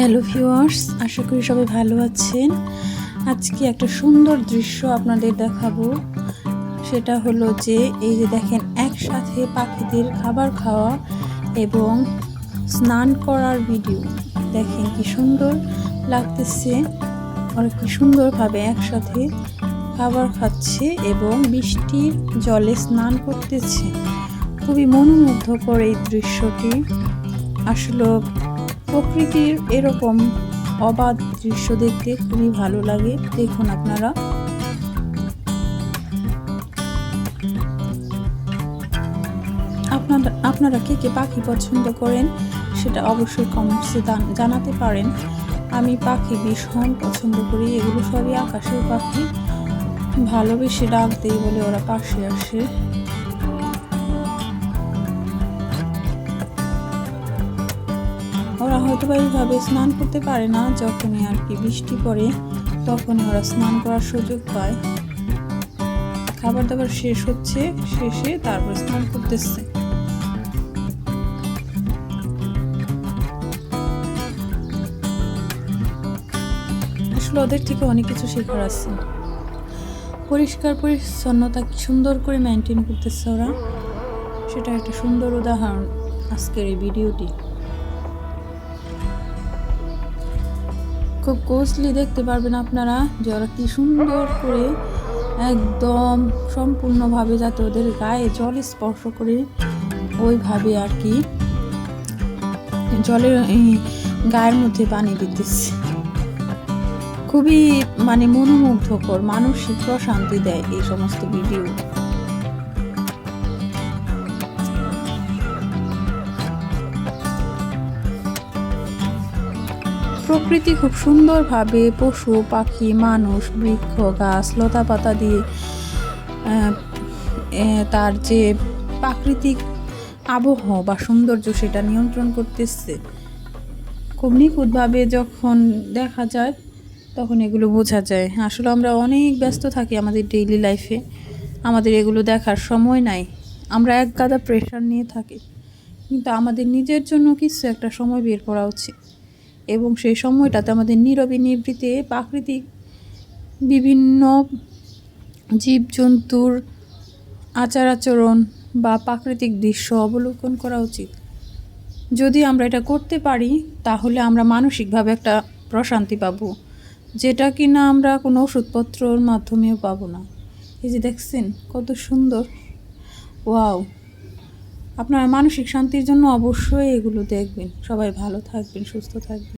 Hello viewers আশা করি সবাই ভালো আছেন। আজকে একটা সুন্দর দৃশ্য আপনাদের দেখাবো। সেটা হলো যে, এই যে দেখেন, একসাথে পাখিদের খাবার খাওয়া এবং স্নান করার ভিডিও দেখেন কি সুন্দর লাগতেছে। ওরা কি সুন্দরভাবে একসাথে খাবার খাচ্ছে এবং বৃষ্টির জলে স্নান করতেছে। খুবই মনোমুগ্ধকর এই দৃশ্যটি। আসলে প্রকৃতির এরকম অবাধ দৃশ্য দেখতে খুবই ভালো লাগে। দেখুন আপনারা। আপনারা আপনারা কে কে পাখি পছন্দ করেন সেটা অবশ্যই কমেন্টসে জানাতে পারেন। আমি পাখি ভীষণ পছন্দ করি, এগুলো সবই আকাশের পাখি। ভালোবেসে ডাক দেই বলে ওরা পাশে আসে। ওরা হয়তো বা এইভাবে স্নান করতে পারে না। যখনই আর কি বৃষ্টি পড়ে, তখনই ওরা স্নান করার সুযোগ পায়। খাবার দাবার শেষ হচ্ছে, শেষে তারপর স্নান করতেছে। আসলে ওদের থেকে অনেক কিছু শেখার আছে। পরিষ্কার, পরিচ্ছন্নতা সুন্দর করে মেনটেন করতেছে ওরা, সেটা একটা সুন্দর উদাহরণ আজকের এই ভিডিওটি খুব কোসলি দেখতে পারবেন আপনারা। যে ওরা কি সুন্দর করে একদম সম্পূর্ণভাবে যাতে ওদের গায়ে জল স্পর্শ করে, ওইভাবে আর কি জলের গায়ের মধ্যে পানি দিতেছে। খুবই মানে মনোমুগ্ধকর, মানসিক প্রশান্তি দেয় এই সমস্ত ভিডিও প্রকৃতি খুব সুন্দরভাবে পশু, পাখি, মানুষ, বৃক্ষ, গাছ, লতা পাতা দিয়ে তার যে প্রাকৃতিক আবহাওয়া বা সৌন্দর্য সেটা নিয়ন্ত্রণ করতেছে। খুব নিখুঁতভাবে যখন দেখা যায়, তখন এগুলো বোঝা যায়। আসলে আমরা অনেক ব্যস্ত থাকি আমাদের ডেইলি লাইফে আমাদের এগুলো দেখার সময় নাই। আমরা এক গাদা প্রেশার নিয়ে থাকি। কিন্তু আমাদের নিজের জন্য কিছু একটা সময় বের করা উচিত। এবং সেই সময়টাতে আমাদের নীরবে নিবৃতে প্রাকৃতিক বিভিন্ন জীবজন্তুর আচার আচরণ বা প্রাকৃতিক দৃশ্য অবলোকন করা উচিত। যদি আমরা এটা করতে পারি, তাহলে আমরা মানসিকভাবে একটা প্রশান্তি পাবো, যেটা কি না আমরা কোনো ওষুধপত্রর মাধ্যমেও পাবো না। এই যে দেখছেন, কত সুন্দর। ওয়াও! আপনারা মানসিক শান্তির জন্য অবশ্যই এগুলো দেখবেন। সবাই ভালো থাকবেন, সুস্থ থাকবেন।